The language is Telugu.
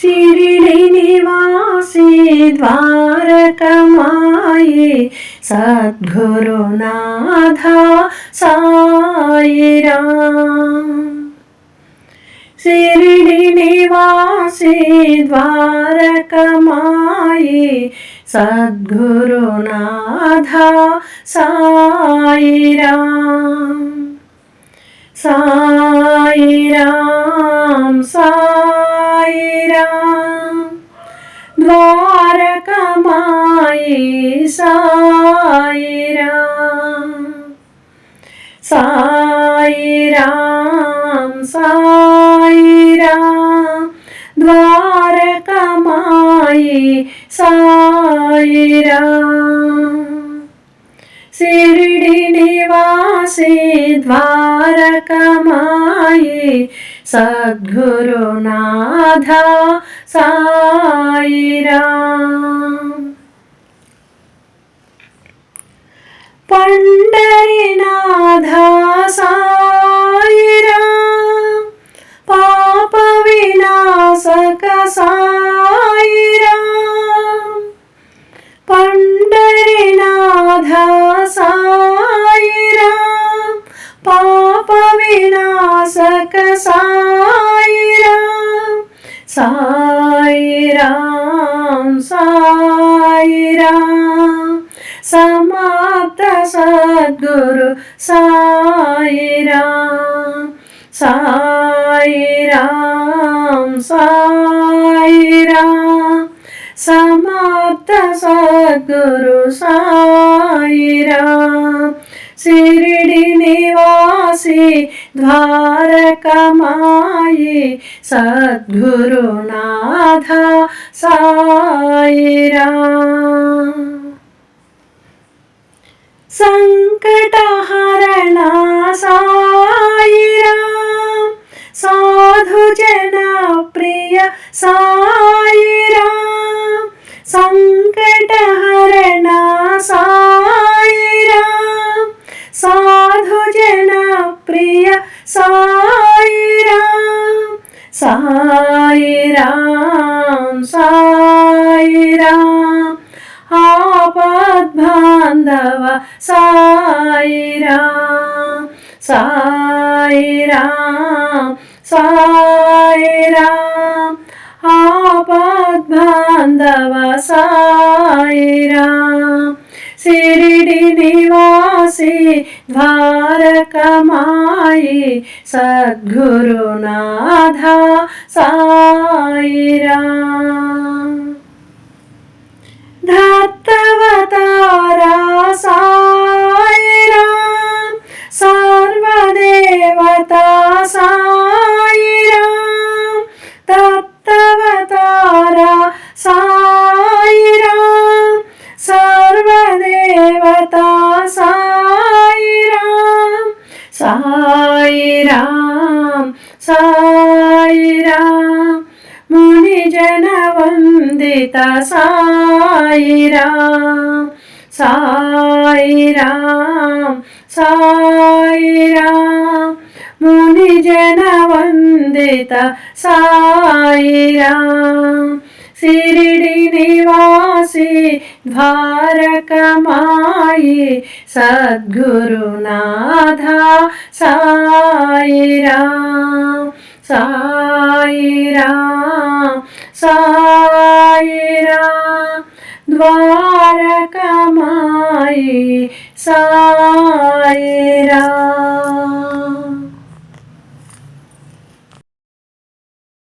शिरिडिनिवासे द्वारकमाये सद्गुरुनाथा सायिरा शिरिडिनिवासे द्वारकमाये सद्गुरुनाथा सायिरा सायिराम सा ദ്വാരകമായി സായിര. സായിരാം സായിര. ദ്വാരകമായി സായിര. ശിരിടി निवासी द्वारकमायि सद्गुरुनाथा सायिराम् पण्डरिनाथ सायिराम् पापविनाशक सायिराम् సాయి రామ్ సాయి రామ్ సమాప్త సద్గురు సాయి రామ్ సాయి రామ్ సాయి రామ్ సమాప్త సద్గురు సాయి సాయిరాం సిరిడి दासी द्वार कमाये सद्गुरुनाथा साई साधु जन प्रिय साधुजनप्रिय संकट हरणा सा సాయి రామ్ సాయిరాం సాయిరాం ఆపద్బాంధవ సాయిరాం సాయిరాం సాయిరాం ఆపద్బాంధవ సాయిరాం సిరిడి నివాసి ద్వారకమాయి సద్గురునాథ సా సాయిరాం సాయిరాం మునిజన వందిత సాయిరాం సాయిరాం సాయిరాం మునిజన వందిత సాయిరాం సిరిడి నివాసి ద్వారకమాయి సద్గురునాథ సాయిరాం సాయిరాం సాయిరాం. ద్వారకమాయి సాయిరాం.